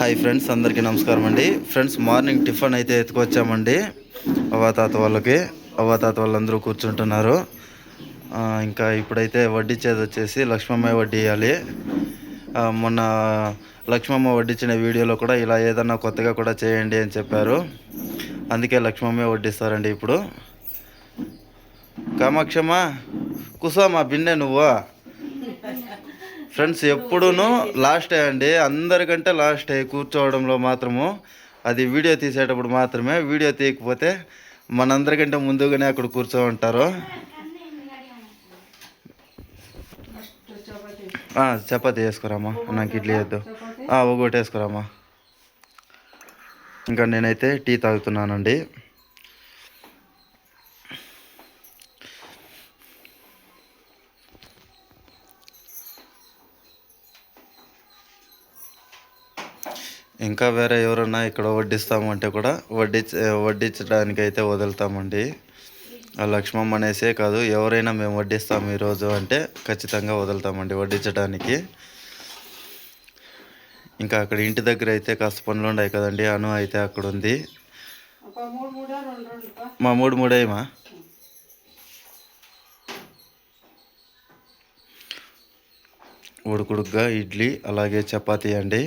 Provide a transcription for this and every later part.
Hi friends అందరికీ నమస్కారం అండి. ఫ్రెండ్స్ మార్నింగ్ టిఫిన్ అయితే ఎత్తుకొచ్చామండి. అవ్వాతాత వాళ్ళకి అవ్వాతాత వాళ్ళందరూ కూర్చుంటున్నారు. ఇంకా ఇప్పుడైతే వడ్డిచ్చేది వచ్చేసి లక్ష్మమ్మ వడ్డీ ఇవ్వాలి మొన్న లక్ష్మమ్మ వడ్డించిన వీడియోలో కూడా ఇలా ఏదన్నా కొత్తగా కూడా చేయండి అని చెప్పారు. అందుకే లక్ష్మమ్మే వడ్డిస్తారండి ఇప్పుడు. కామాక్షమ్మ కుసమ్మ బిన్నె నువ్వు? ఫ్రెండ్స్ ఎప్పుడూనూ లాస్ట్ అండి. అందరికంటే లాస్ట్ కూర్చోవడంలో మాత్రము. అది వీడియో తీసేటప్పుడు మాత్రమే వీడియో తీయకపోతే మనందరికంటే ముందుగానే అక్కడ కూర్చో ఉంటారు. చపాతి వేసుకురామా? నాకు ఇడ్లీ వద్దు. ఒకటి వేసుకురామా? ఇంకా నేనైతే టీ తాగుతున్నానండి. ఇంకా వేరే ఎవరన్నా ఇక్కడ వడ్డిస్తామంటే కూడా వడ్డించ వడ్డించడానికి అయితే వదులుతామండి. ఆ లక్ష్మమ్మ అనేసే కాదు ఎవరైనా మేము వడ్డిస్తాం ఈరోజు అంటే ఖచ్చితంగా వదులుతామండి వడ్డించడానికి ఇంకా అక్కడ ఇంటి దగ్గర అయితే కాస్త పనులు ఉన్నాయి కదండి అను అయితే అక్కడ ఉంది మా మూడు మూడేమా ఉడుకుడుగ్గా ఇడ్లీ అలాగే చపాతీ అండి.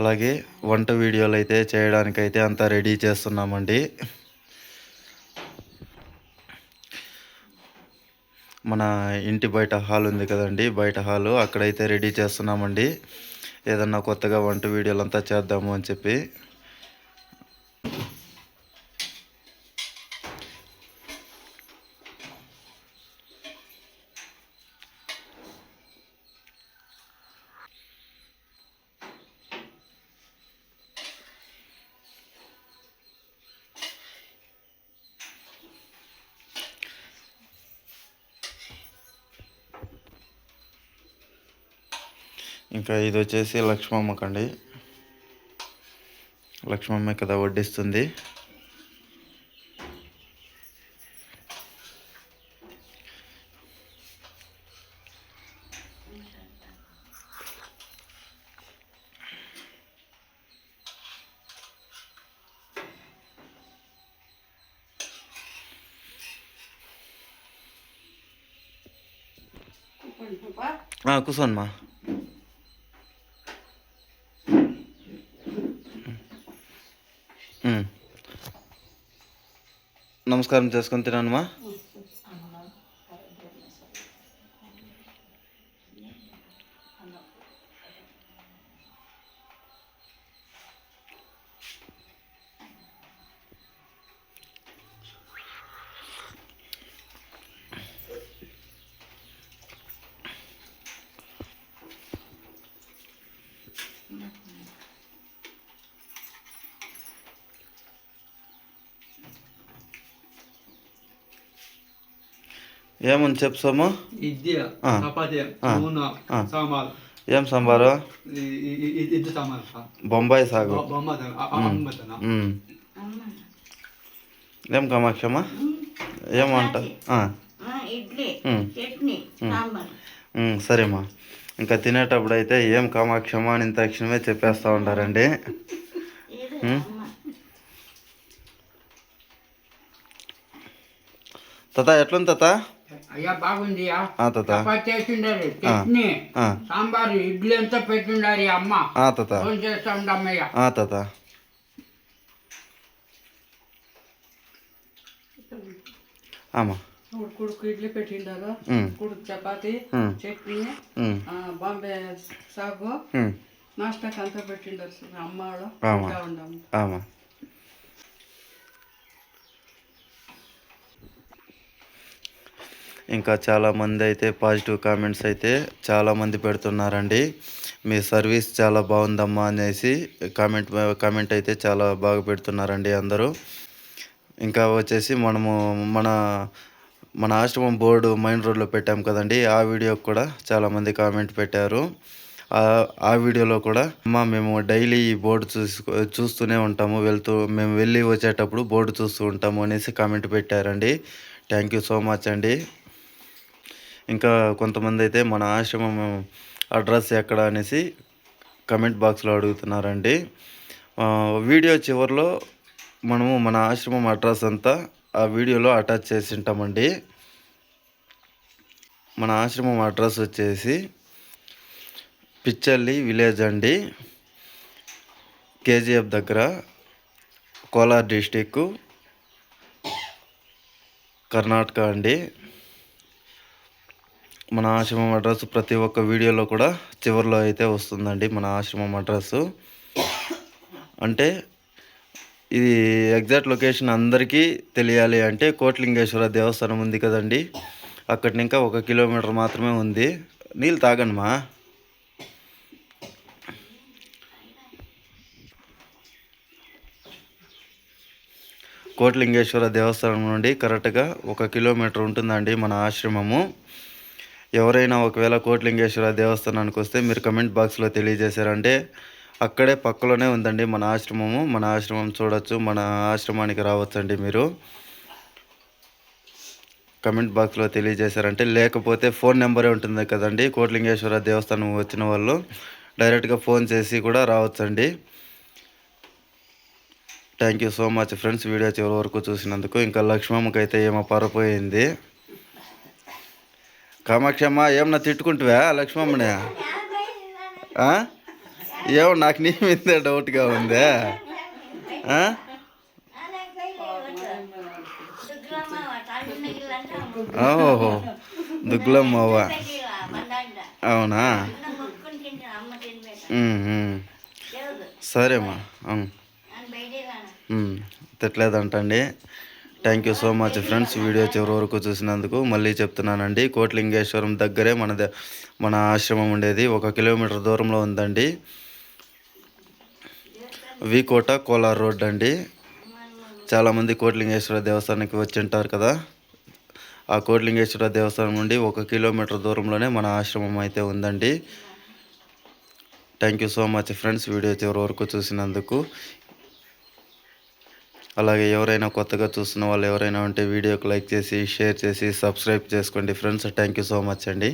అలాగే వంట వీడియోలు అయితే చేయడానికైతే అంతా రెడీ చేస్తున్నామండి. మన ఇంటి బయట హాల్ ఉంది కదండి బయట హాలు అక్కడైతే రెడీ చేస్తున్నామండి. ఏదన్నా కొత్తగా వంట వీడియోలు అంతా చేద్దాము అని చెప్పి. ఇంకా ఇది వచ్చేసి లక్ష్మమ్మకండి. లక్ష్మమ్మ కదా వడ్డిస్తుంది. కూర్చోనమ్మా నమస్కారం చేసుకొని తినానమ్మా ఏమని చెప్పు సోము? ఏం సాంబారు? బొంబాయి సాగు. ఏం కామాక్షమ్మ ఏమంట ఆ, ఆ, ఇడ్లీ ఉమ్, చట్నీ సాంబార్. ఉమ్, సరేమ్మా ఇంకా తినేటప్పుడు అయితే ఏం కామాక్షమ్మ అని ఇంత తక్షణమే చెప్పేస్తూ ఉంటారండి. ఏదో ఉమ్. అమ్మ. తాత ఎట్లుంది తాత? అయ్యా బాగుంది ఆ తాత. చపాతి చేసిండారు చట్నీ. ఆ, సాంబారు ఇడ్లీ అంతా పెట్టిండారు అమ్మ. ఆ తాత. ఫోన్ చేస్తా ఉండమ్మయ్య ఆ తాత. ఆమా కుడుకు ఇడ్లీ పెట్టిండారు. ఉమ్, కుడుకు చపాతి ఉమ్, చట్నీ ఉమ్, ఆ, బాంబే సాగు. ఉమ్, నాష్టాకి అంతా పెట్టిండారు. సార్ అమ్మ. వాళ్ళు ఇంకా చాలామంది అయితే పాజిటివ్ కామెంట్స్ అయితే చాలామంది పెడుతున్నారండి. మీ సర్వీస్ చాలా బాగుందమ్మా అనేసి కామెంట్ కామెంట్ అయితే చాలా బాగా పెడుతున్నారండి అందరూ. ఇంకా వచ్చేసి మనము మన మన ఆశ్రమం బోర్డు మైన్ రోడ్లో పెట్టాం కదండి. ఆ వీడియోకి కూడా చాలామంది కామెంట్ పెట్టారు. ఆ- వీడియోలో కూడా అమ్మ మేము డైలీ ఈ బోర్డు చూసు చూస్తూనే ఉంటాము. వెళ్తూ మేము వెళ్ళి వచ్చేటప్పుడు బోర్డు చూస్తూ ఉంటాము అనేసి కామెంట్ పెట్టారండి. థ్యాంక్ యూ సో మచ్ అండి. ఇంకా కొంతమంది అయితే మన ఆశ్రమం అడ్రస్ ఎక్కడ అనేసి కమెంట్ బాక్స్లో అడుగుతున్నారండి. వీడియో చివరిలో మనము మన ఆశ్రమం అడ్రస్ అంతా ఆ వీడియోలో అటాచ్ చేసి ఉంటామండి. మన ఆశ్రమం అడ్రస్ వచ్చేసి పిచ్చల్లి విలేజ్ అండి. కేజీఎఫ్ దగ్గర కోలార్ డిస్టిక్ కర్ణాటక అండి. మన ఆశ్రమం అడ్రస్ ప్రతి ఒక్క వీడియోలో కూడా చివరిలో అయితే వస్తుందండి మన ఆశ్రమం అడ్రస్ అంటే ఇది ఎగ్జాక్ట్ లొకేషన్ అందరికీ తెలియాలి అంటే కోట్లింగేశ్వర దేవస్థానం ఉంది కదండి. అక్కడి ఇంకా ఒక కిలోమీటర్ మాత్రమే ఉంది. నీళ్ళు తాగండి మా కోట్లింగేశ్వర దేవస్థానం నుండి కరెక్ట్గా ఒక కిలోమీటర్ ఉంటుందండి మన ఆశ్రమము. ఎవరైనా ఒకవేళ కోట్లింగేశ్వర దేవస్థానానికి వస్తే మీరు కమెంట్ బాక్స్లో తెలియజేశారంటే అక్కడే పక్కలోనే ఉందండి మన ఆశ్రమము. మన ఆశ్రమం చూడొచ్చు మన ఆశ్రమానికి రావచ్చండి మీరు. కమెంట్ బాక్స్లో తెలియజేశారంటే లేకపోతే ఫోన్ నెంబరే ఉంటుంది కదండి కోట్లింగేశ్వర దేవస్థానం వచ్చిన వాళ్ళు డైరెక్ట్గా ఫోన్ చేసి కూడా రావచ్చండి. Thank you so much friends video చివరి వరకు చూసినందుకు ఇంకా లక్ష్మమ్మకి అయితే ఏమో పరపోయింది కామాక్షమ్మ ఏమన్నా తిట్టుకుంటువా లక్ష్మమ్మని? ఏమో నాకు నీ మీదే డౌట్గా ఉందే. ఓహో దుగ్గులమ్మవ్వ అవునా? సరేమ్మా అవును. తిట్టలేదంటండి. Thank you so much friends video చివరి వరకు చూసినందుకు మళ్ళీ చెప్తున్నానండి. కోట్లింగేశ్వరం దగ్గరే మన ద- మన ఆశ్రమం ఉండేది. ఒక కిలోమీటర్ దూరంలో ఉందండి. వికోట కోలార్ రోడ్ అండి. చాలామంది కోట్లింగేశ్వర దేవస్థానానికి వచ్చి ఉంటారు కదా. ఆ కోట్లింగేశ్వర దేవస్థానం నుండి ఒక కిలోమీటర్ దూరంలోనే మన ఆశ్రమం అయితే ఉందండి. Thank you so much friends video చివరి వరకు చూసినందుకు అలాగే ఎవరైనా కొత్తగా చూస్తున్న వాళ్ళు ఎవరైనా ఉంటే వీడియోకి లైక్ చేసి షేర్ చేసి సబ్స్క్రైబ్ చేసుకోండి. Friends thank you so much అండి.